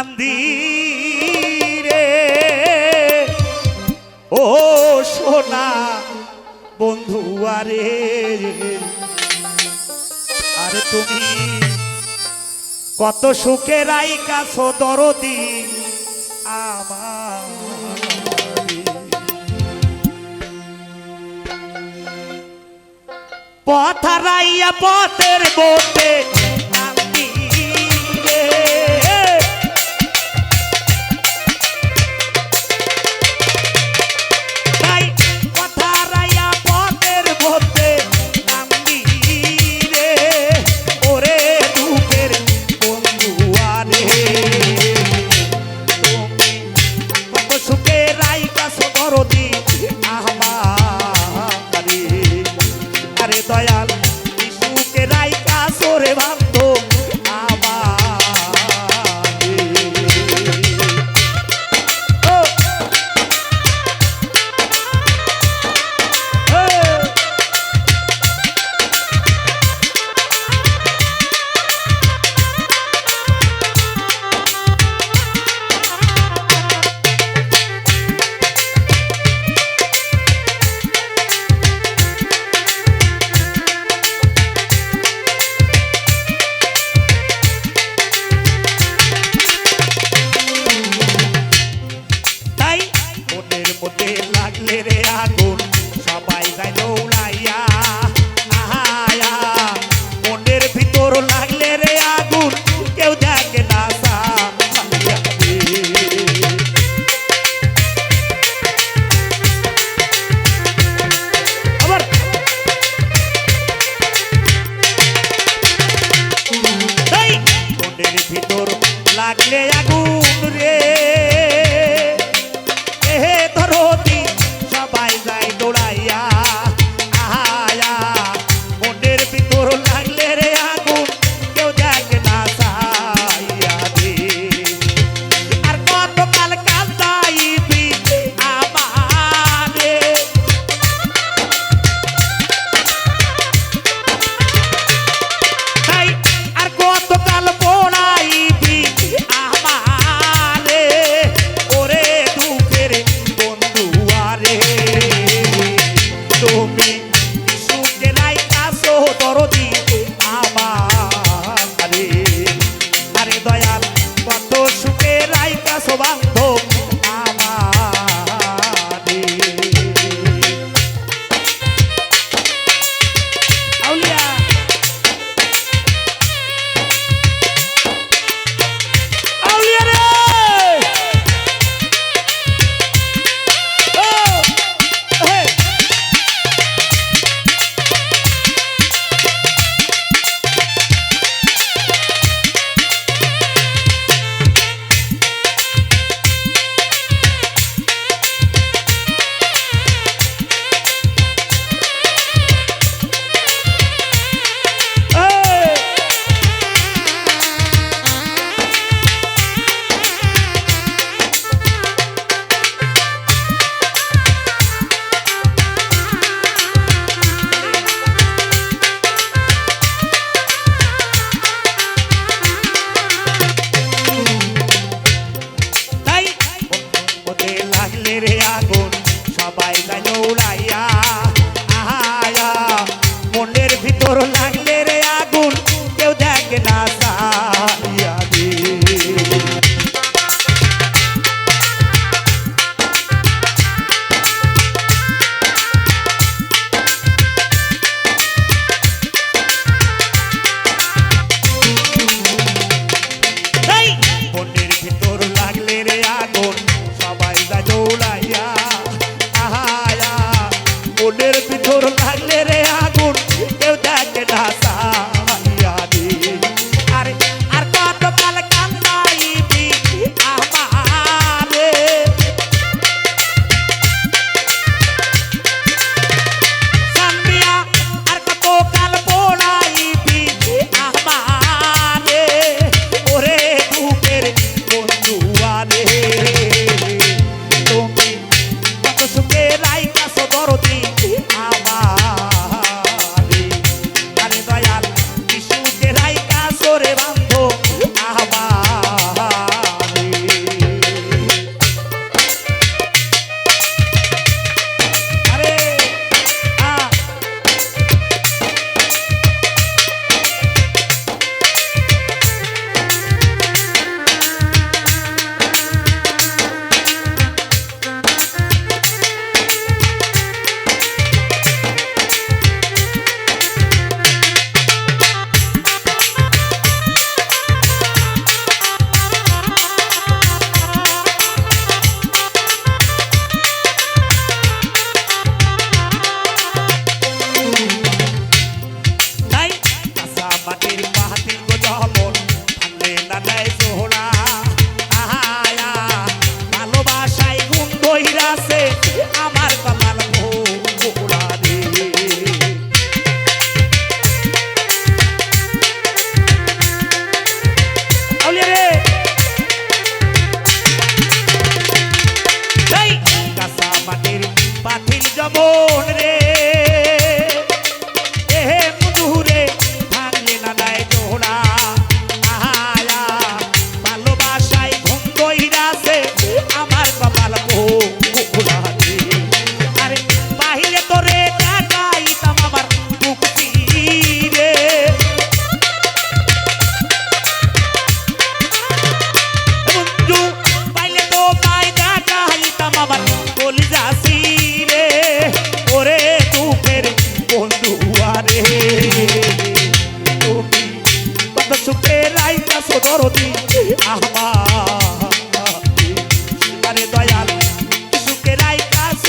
কান্দি রে ও সোনা বন্ধু আরে আরে তুমি কত সুখে রাইকাছ দরদি আমার। পথারাইয়া পথের বোতে দয়াল যিশুকে রাইকা সরে ভাব Ulaya.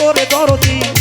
সরে দরদি।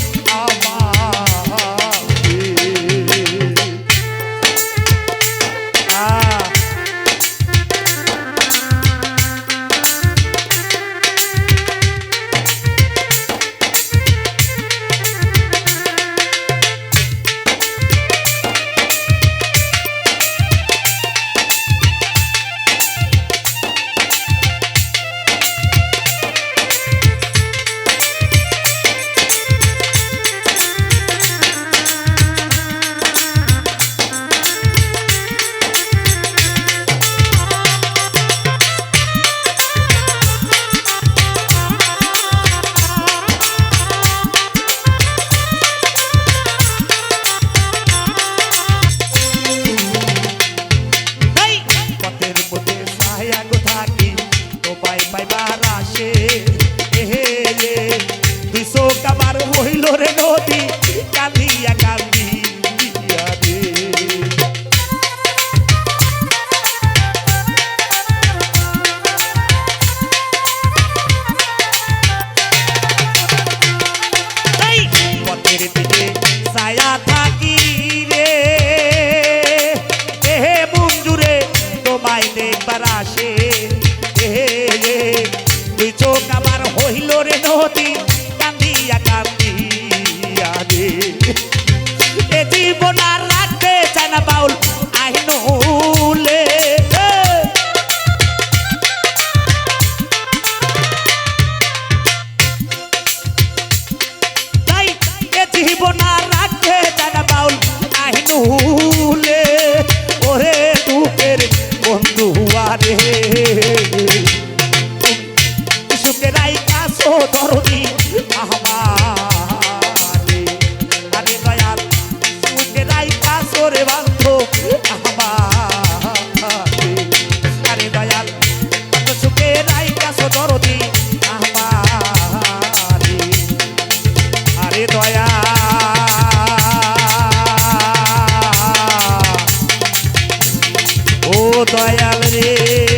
দয়াল রে